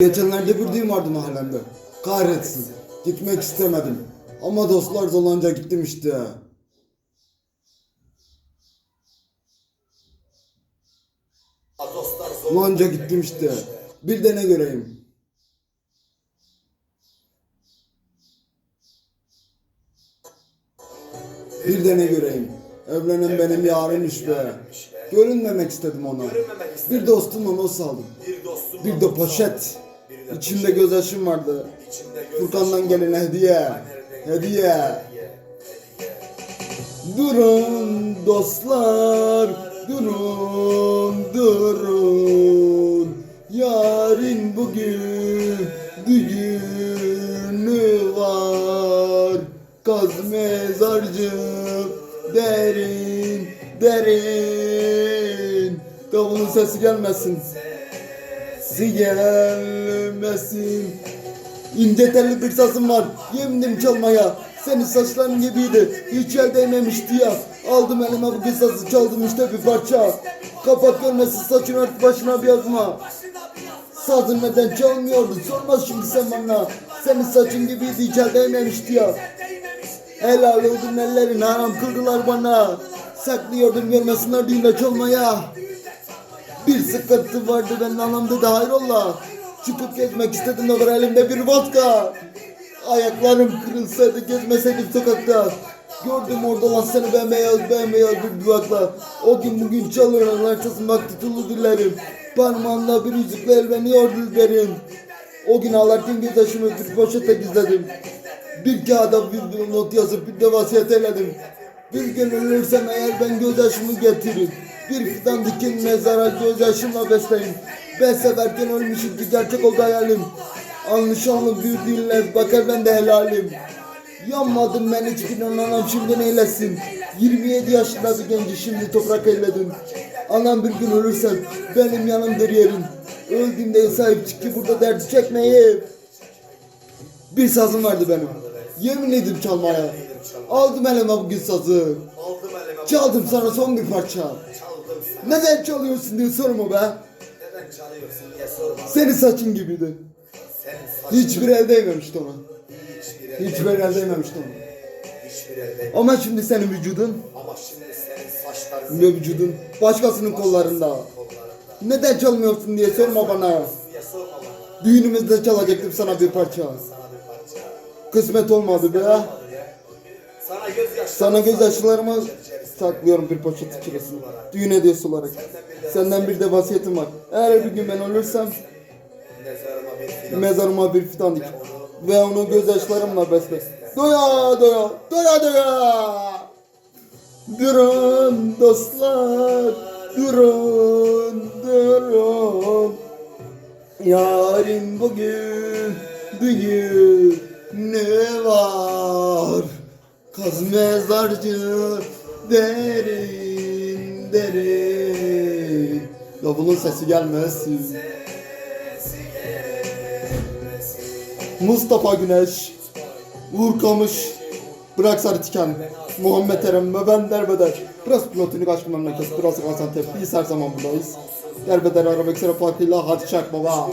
Geçenlerde bir düğün vardı mahallemde. Kahretsin. Gitmek istemedim. Ama dostlar dolanca gittim işte. Ulanca gittim işte. Bir de ne göreyim. Bir de ne göreyim. Evlenen benim yarınmış be. Görünmemek istedim ona. Bir dostumla not aldım. Bir dostum. Bir de poşet. Bir de İçinde gözyaşım vardı. göz Furkan'dan gelen hediye. Hediye. Durun dostlar, durun, durun. Yarın bugün düğünü var. Kaz mezarcı derin, derin. Davulun sesi gelmesin. Sesi gelmesin. İnce telli bir sazım var. Yemindim çalmaya. Senin saçların gibiydi. Hiç el değmemişti ya. Aldım elime bu sazı çaldım işte bir parça. Kapat görmesin saçını ört başına bir yazma. Sazın neden çalmıyordu sorma şimdi sen bana. Senin saçın gibiydi hiç el değmemişti ya. Helal oldun ellerin haram kıldılar bana. Saklıyordum görmesinler düğünde çalmaya. Bir sıkıntı vardı ben anamda da hayrola. Çıkıp gezmek istedim de var elimde bir vodka. Ayaklarım kırılsaydı gezmeseydim sokakta. Gördüm orada lan seni bembeyaz bembeyaz bir duvakla. O gün bugün çalıyorlar tasmak tutulu dillerim. Parmağımla bir yüzükle elbeniyor dizlerim. O gün ağlarken gözyaşımı bir poşete gizledim. Bir kağıda bir not yazıp bir de vasiyet eyledim. Bir gün ölürsem eğer ben gözyaşımı getiririm. Bir fidan dikin mezara gözyaşımla besleyin. Ben severken ölmüşüm ki gerçek oldu hayalim. Anlaşanlı bir dinle bakar ben de helalim. Yanmadım ben hiç gün şimdi neylesin. 27 yaşında bir genci şimdi toprak eyledim. Anam bir gün ölürsen benim yanımdır yerim. Öldüğümde sahip çık ki burada derdi çekmeyi. Bir sazım vardı benim. Yemin edip çalmaya. Aldım elime bugün sazı. Aldım elime. Çaldım sana son bir parça. Çaldım sana. Neden çalıyorsun diye sorma be. Neden çalıyorsun diye sorma. Senin saçın gibiydi. Senin saçın Hiçbir el değmemişti ona. hiçbir el değmemişti ona. Ama şimdi senin vücudun Ama şimdi senin saçların ve vücudun başkasının kollarında. kollarında. Neden çalmıyorsun diye sorma bana. Düğünümüzde çalacaktım sana bir parça. Sana bir parça. Kısmet olmadı be. Sana gözyaşı. Sana gözyaşlarımı saklıyorum bir poşet içerisinde. Düğün hediyesi olarak. Senden bir de vasiyetim var. Eğer bir gün ben ölürsem Mezarıma bir fidan dik. Ve onu gözyaşlarımla besle. Doya doya, doya doya. Durun dostlar, durun, durun. Yarın bugün düğün mezarcı derin derin. Davulun sesi gelmesin. Mustafa Güneş, Uğur Kamış, Bırak Sarı Tiken, Muhammed Eren ve ben Derbeder. Burası Platonik Aşkı Memleketi, burası Gaziantep. Biz her zaman buradayız. Derbeder aramak üzere farkıyla hadi çak baba.